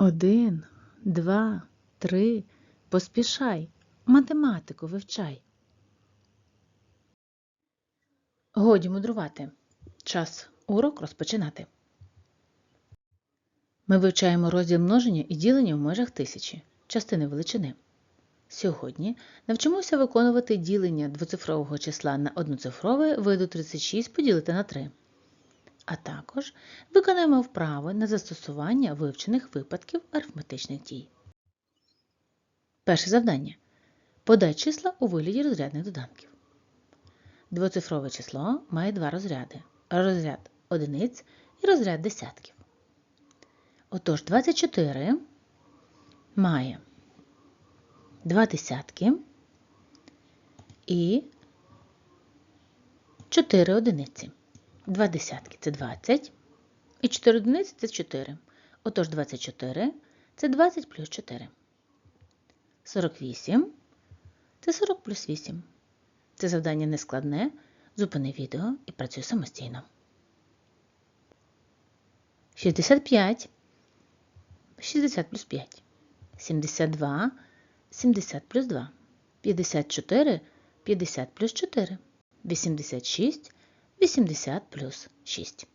Один, два, три. Поспішай. Математику вивчай. Годі мудрувати. Час урок розпочинати. Ми вивчаємо розділ множення і ділення в межах тисячі, частини величини. Сьогодні навчимося виконувати ділення двоцифрового числа на одноцифрове виду 36 поділити на 3. А також виконаємо вправи на застосування вивчених випадків арифметичних дій. Перше завдання. Подай числа у вигляді розрядних доданків. Двоцифрове число має два розряди розряд одиниць і розряд десятків. Отож, 24 має два десятки і 4 одиниці. Два десятки це 20, і 4 одиниці це 4. Отож, 24 це 20 плюс 4. 48 це 40 плюс 8. Це завдання нескладне. Зупини відео і працюй самостійно. 65 60 плюс 5. 72 70 плюс 2. 54 50 плюс 4. 86 80 плюс 6.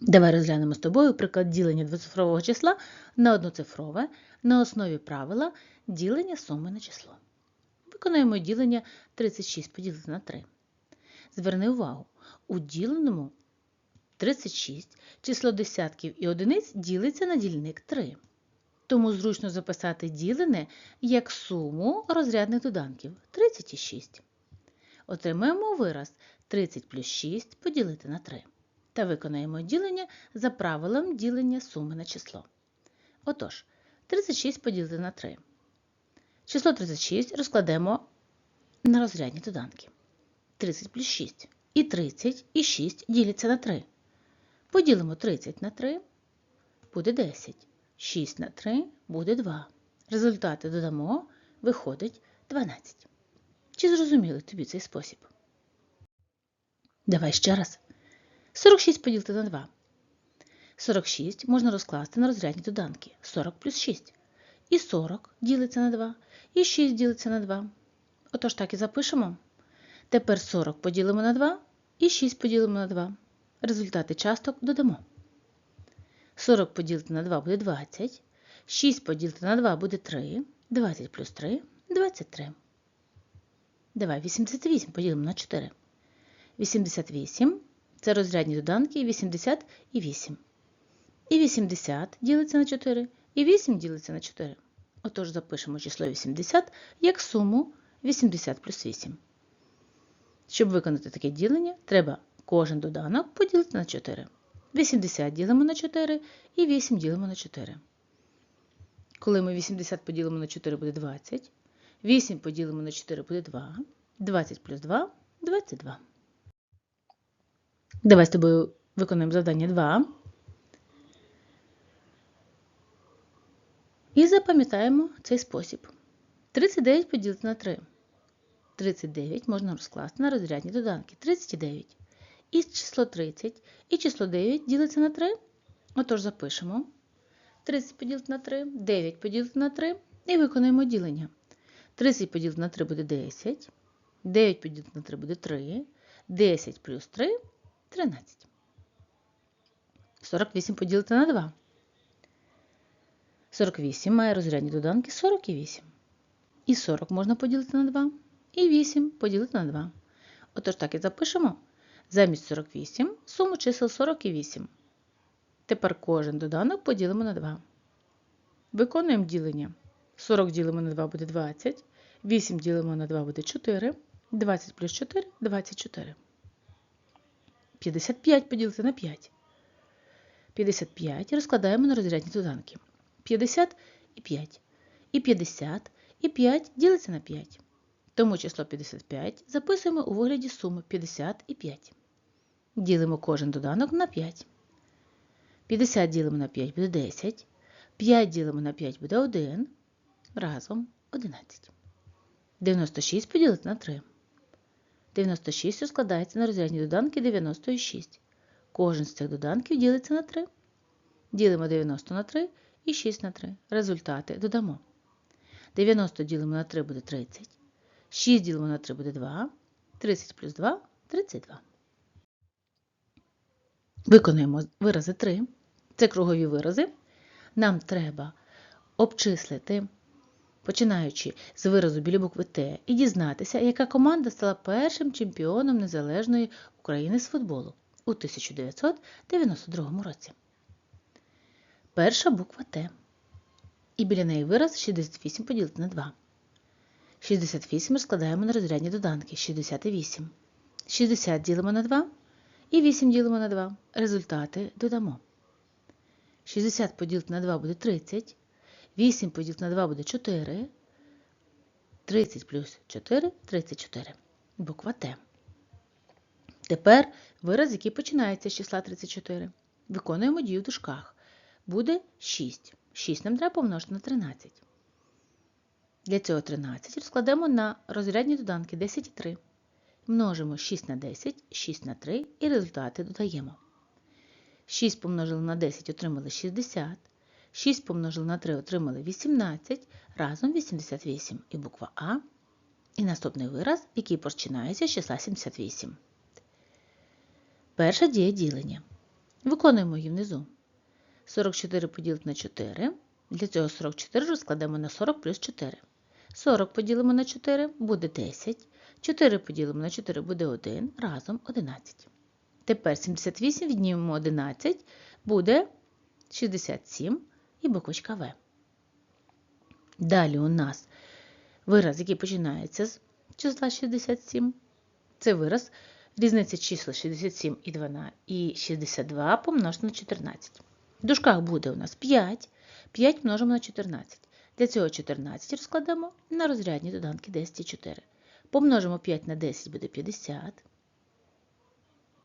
Давай розглянемо з тобою приклад ділення двоцифрового числа на одноцифрове на основі правила ділення суми на число. Виконуємо ділення 36 поділити на 3. Зверни увагу, у діленому 36 число десятків і одиниць ділиться на дільник 3. Тому зручно записати ділене як суму розрядних доданків 36. Отримаємо вираз 30 плюс 6 поділити на 3. Та виконаємо ділення за правилом ділення суми на число. Отож, 36 поділити на 3. Число 36 розкладемо на розрядні доданки. 30 плюс 6. І 30 і 6 діляться на 3. Поділимо 30 на 3, буде 10. 6 на 3 буде 2. Результати додамо, виходить 12. Чи зрозуміли тобі цей спосіб? Давай ще раз. 46 поділити на 2. 46 можна розкласти на розрядні доданки. 40 плюс 6. І 40 ділиться на 2, і 6 ділиться на 2. Отож так і запишемо. Тепер 40 поділимо на 2 і 6 поділимо на 2. Результати часток додамо. 40 поділити на 2 буде 20. 6 поділити на 2 буде 3. 20 плюс 3 23. Давай 88 поділимо на 4. 88 це розрядні доданки 80 і 8. І 80 ділиться на 4, і 8 ділиться на 4. Отож запишемо число 80 як суму 80 плюс 8. Щоб виконати таке ділення, треба кожен доданок поділити на 4. 80 ділимо на 4 і 8 ділимо на 4. Коли ми 80 поділимо на 4 буде 20. 8 поділимо на 4 буде 2. 20 плюс 2 22. Давай з тобою виконуємо завдання 2. І запам'ятаємо цей спосіб. 39 поділити на 3. 39 можна розкласти на розрядні доданки. 39. І число 30 і число 9 ділиться на 3. Отож запишемо. 30 поділити на 3, 9 поділити на 3 і виконуємо ділення. 30 поділити на 3 буде 10. 9 поділити на 3 буде 3. 10 плюс 3 13. 48 поділити на 2. 48 має розрядні доданки 48. І 40 можна поділити на 2. І 8 поділити на 2. Отож так і запишемо. Замість 48 суму чисел 40 і 8. Тепер кожен доданок поділимо на 2. Виконуємо ділення. 40 ділимо на 2 буде 20. 8 ділимо на 2 буде 4. 20 плюс 4 24. 55 поділити на 5. 55 розкладаємо на розрядні доданки. 50 і 5. І 50 і 5 ділиться на 5. Тому число 55 записуємо у вигляді суми 50 і 5. Ділимо кожен доданок на 5. 50 ділимо на 5 буде 10. 5 ділимо на 5 буде 1. Разом 11. 96 поділити на 3. 96 розкладається на розрядні доданки 96. Кожен з цих доданків ділиться на 3. Ділимо 90 на 3 і 6 на 3. Результати додамо. 90 ділимо на 3 буде 30. 6 ділимо на 3 буде 2. 30 плюс 2 32. Виконуємо вирази 3. Це кругові вирази. Нам треба обчислити, починаючи з виразу біля букви Т, і дізнатися, яка команда стала першим чемпіоном Незалежної України з футболу у 1992 році. Перша буква Т. І біля неї вираз 68 поділити на 2. 68 розкладаємо на розрядні доданки 68. 60 ділимо на 2 і 8 ділимо на 2. Результати додамо. 60 поділити на 2 буде 30. 8 поділити на 2 буде 4. 30 плюс 4 34. Буква Т. Тепер вираз, який починається з числа 34. Виконуємо дію в дужках. Буде 6. 6 нам треба помножити на 13. Для цього 13 розкладемо на розрядні доданки 10 і 3. Множимо 6 на 10, 6 на 3 і результати додаємо. 6 помножили на 10 отримали 60. 6 помножили на 3 отримали 18, разом 88 і буква А. І наступний вираз, який починається з числа 78. Перша дія ділення. Виконуємо її внизу. 44 поділити на 4. Для цього 44 розкладемо на 40 плюс 4. 40 поділимо на 4 буде 10. 4 поділимо на 4 буде 1, разом 11. Тепер 78 віднімемо 11, буде 67 і буквочка В. Далі у нас вираз, який починається з числа 67. Це вираз різниця числа 67 і 12, і 62 помножити на 14. В дужках буде у нас 5. 5 множимо на 14. Для цього 14 розкладемо на розрядні доданки 10 і 4. Помножимо 5 на 10 буде 50.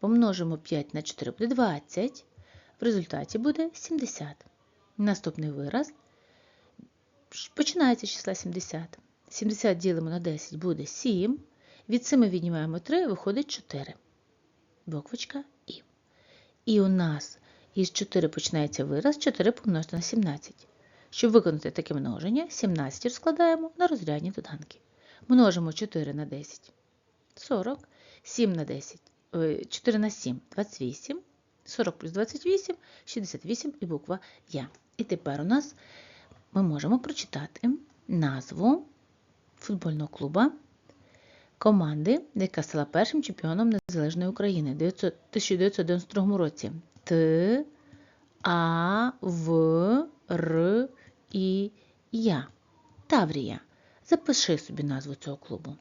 Помножимо 5 на 4 буде 20. В результаті буде 70. Наступний вираз починається з числа 70. 70 ділимо на 10 буде 7. Від 7 віднімаємо 3, виходить 4. Буквочка І. І у нас із 4 починається вираз 4 помножити на 17. Щоб виконати таке множення, 17 розкладаємо на розрядні доданки. Множимо 4 на 10 40, 7 на 10, 4 на 7 28, 40 плюс 28, 68 і буква Я. І тепер у нас ми можемо прочитати назву футбольного клуба команди, яка стала першим чемпіоном Незалежної України в 1992 році. Т, А, В, Р, І, Я. Таврія. Запиши собі назву цього клубу.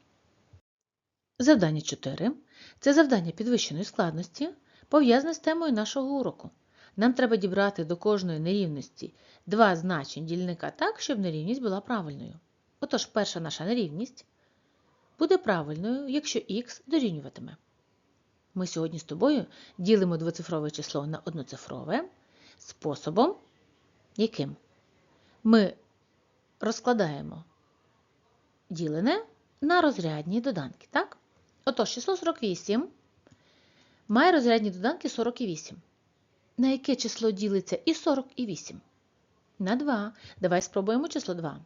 Завдання 4. Це завдання підвищеної складності, пов'язане з темою нашого уроку. Нам треба дібрати до кожної нерівності два значень дільника так, щоб нерівність була правильною. Отож, перша наша нерівність буде правильною, якщо х дорівнюватиме. Ми сьогодні з тобою ділимо двоцифрове число на одноцифрове способом, яким ми розкладаємо ділене на розрядні доданки. так? Отож, число 48 має розрядні доданки 48. На яке число ділиться і 40, і 8? На 2. Давай спробуємо число 2.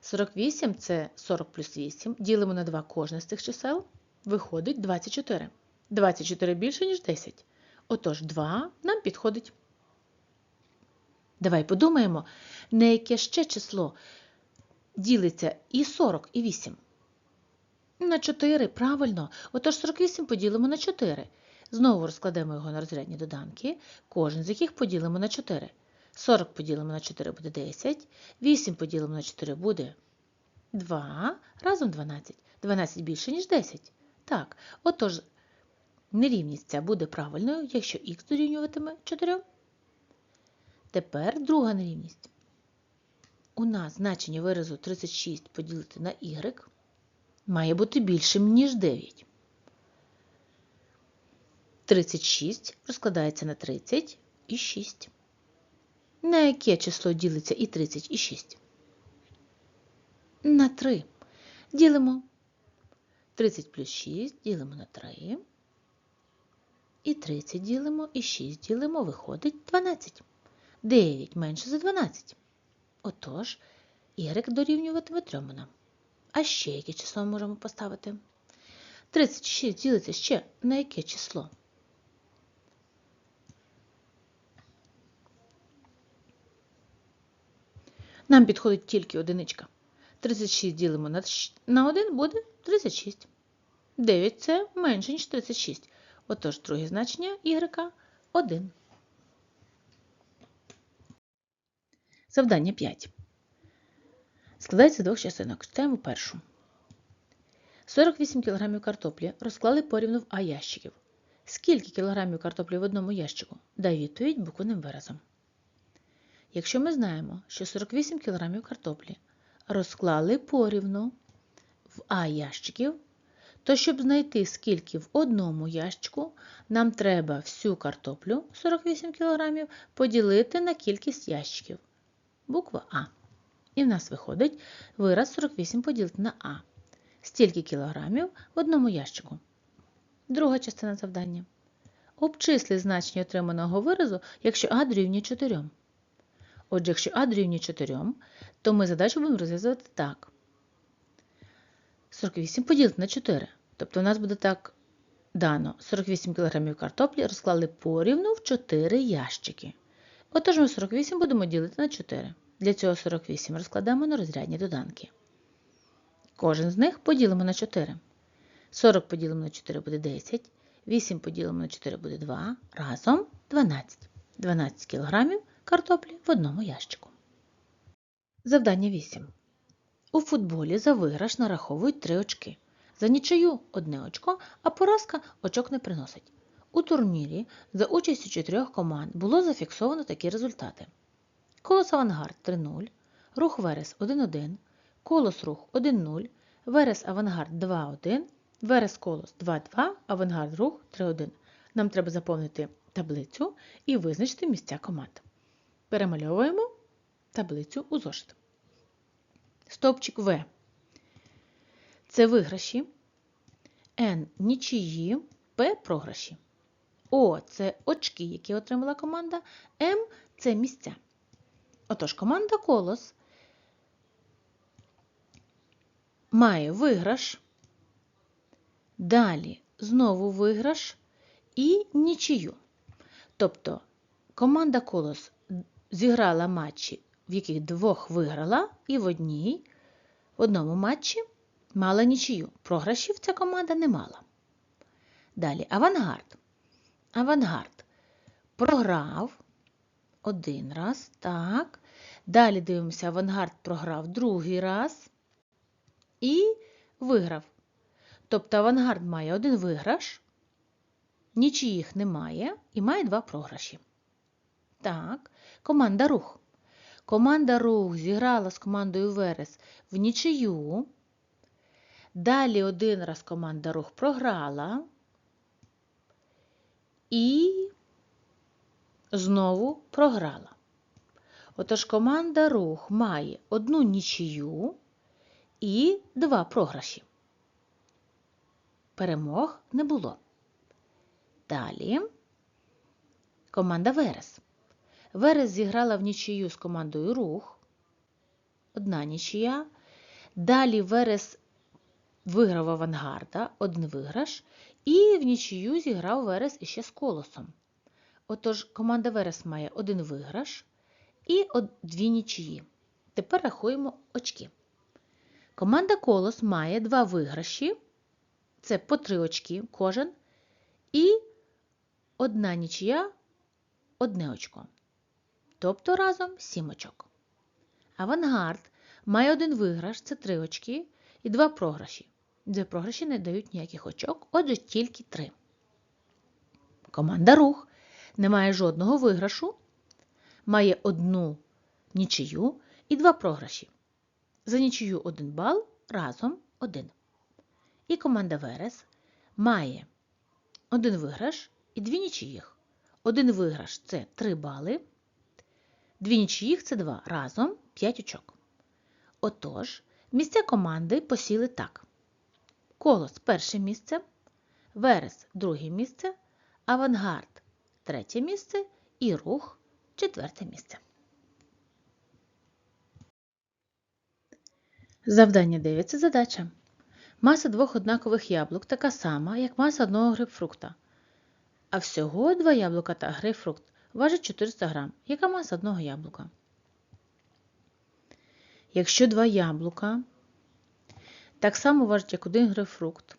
48 це 40 плюс 8. Ділимо на 2 кожне з цих чисел. Виходить 24. 24 більше, ніж 10. Отож, 2 нам підходить. Давай подумаємо, на яке ще число ділиться і 40, і 8. На 4, правильно. Отож 48 поділимо на 4. Знову розкладемо його на розрядні доданки, кожен з яких поділимо на 4. 40 поділимо на 4 буде 10, 8 поділимо на 4 буде 2, разом 12. 12 більше, ніж 10. Так, отож, нерівність ця буде правильною, якщо х дорівнюватиме 4. Тепер друга нерівність. У нас значення виразу 36 поділити на y має бути більшим, ніж 9. 36 розкладається на 30 і 6. На яке число ділиться і 30 і 6? На 3. Ділимо 30 плюс 6 ділимо на 3. І 30 ділимо і 6 ділимо, виходить 12. 9 менше за 12. Отож, y дорівнюватиме 3 нам. А ще яке число ми можемо поставити? 36 ділиться ще на яке число? Нам підходить тільки одиничка. 36 ділимо на на 1 буде 36. 9 це менше, ніж 36. Отож, друге значення y 1. Завдання 5. Складається двох частинок. Читаємо першу. 48 кг картоплі розклали порівну в А ящиків. Скільки кілограмів картоплі в одному ящику? Дай відповідь буквенним виразом. Якщо ми знаємо, що 48 кг картоплі розклали порівну в А ящиків, то щоб знайти, скільки в одному ящику, нам треба всю картоплю 48 кг поділити на кількість ящиків. Буква А. І в нас виходить вираз 48 поділити на А. Стільки кілограмів в одному ящику. Друга частина завдання. Обчисли значення отриманого виразу, якщо А дорівнює 4. Отже, якщо А дорівнює 4, то ми задачу будемо розв'язувати так. 48 поділити на 4. Тобто у нас буде так дано 48 кг картоплі розклали порівну в 4 ящики. Отож ми 48 будемо ділити на 4. Для цього 48 розкладемо на розрядні доданки. Кожен з них поділимо на 4. 40 поділимо на 4 буде 10. 8 поділимо на 4 буде 2. Разом 12. 12 кг картоплі в одному ящику. Завдання 8. У футболі за виграш нараховують 3 очки. За нічию – одне очко, а поразка очок не приносить. У турнірі за участю чотирьох команд було зафіксовано такі результати. Колос Авангард 3-0, Рух Верес 1-1, Колос Рух 1-0, Верес Авангард 2-1, Верес Колос 2-2, Авангард Рух 3-1. Нам треба заповнити таблицю і визначити місця команд. Перемальовуємо таблицю у зошит. Стопчик В. Це виграші. Н нічиї, П програші. О це очки, які отримала команда. М це місця. Отож, команда Колос має виграш, далі знову виграш і нічию. Тобто команда Колос зіграла матчі, в яких двох виграла, і в одній, в одному матчі мала нічию. Програшів ця команда не мала. Далі авангард. Авангард програв один раз, так. Далі дивимося, авангард програв другий раз і виграв. Тобто авангард має один виграш, нічиїх немає і має два програші. Так, команда рух. Команда рух зіграла з командою Верес в нічию. Далі один раз команда рух програла. І знову програла. Отож команда рух має одну нічию і два програші. Перемог не було. Далі команда Верес. Верес зіграла в нічию з командою Рух. Одна нічия. Далі Верес виграв авангарда, один виграш. І в нічию зіграв Верес іще з колосом. Отож, команда Верес має один виграш і дві нічиї. Тепер рахуємо очки. Команда Колос має два виграші, це по три очки кожен, і одна нічия, одне очко. Тобто разом сім очок. Авангард має один виграш, це три очки, і два програші. Дві програші не дають ніяких очок, отже, тільки три. Команда Рух не має жодного виграшу, має одну нічию і два програші. За нічию один бал, разом один. І команда Верес має один виграш і дві нічиїх. Один виграш це 3 бали, дві нічиїх це 2, разом 5 очок. Отож, місця команди посіли так. Колос перше місце, Верес друге місце, Авангард третє місце і рух четверте місце. Завдання 9 – це задача. Маса двох однакових яблук така сама, як маса одного грейпфрукта. А всього два яблука та грейпфрукт важать 400 грам. Яка маса одного яблука? Якщо два яблука так само важать, як один грейпфрукт,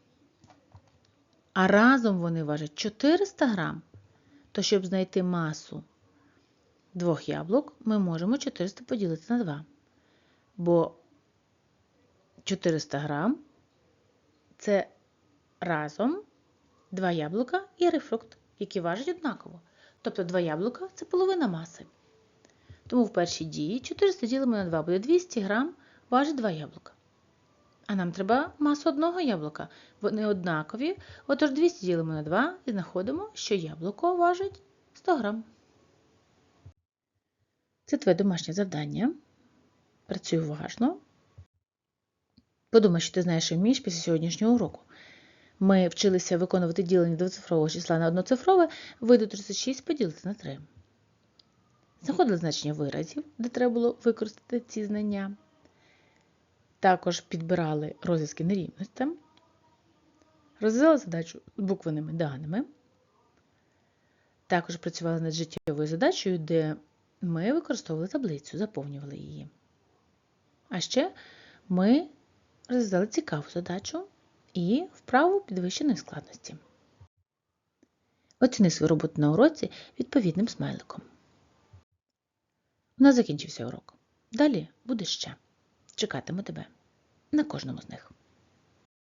а разом вони важать 400 грам, то щоб знайти масу двох яблук, ми можемо 400 поділити на 2. Бо 400 грам це разом два яблука і грейпфрукт, які важать однаково. Тобто два яблука це половина маси. Тому в першій дії 400 ділимо на 2 буде 200 грам важить два яблука. А нам треба масу одного яблука. Вони однакові. Отож 200 ділимо на 2 і знаходимо, що яблуко важить 100 грам. Це твоє домашнє завдання. Працюй уважно. Подумай, що ти знаєш і вмієш після сьогоднішнього уроку. Ми вчилися виконувати ділення двоцифрового числа на одноцифрове, вийде 36 поділити на 3. Знаходили значення виразів, де треба було використати ці знання. Також підбирали розв'язки нерівностям. Розв'язали задачу з буквеними даними. Також працювали над життєвою задачею, де ми використовували таблицю, заповнювали її. А ще ми розв'язали цікаву задачу і вправу підвищеної складності. Оціни свою роботу на уроці відповідним смайликом. У нас закінчився урок. Далі буде ще. Чекатиму тебе на кожному з них.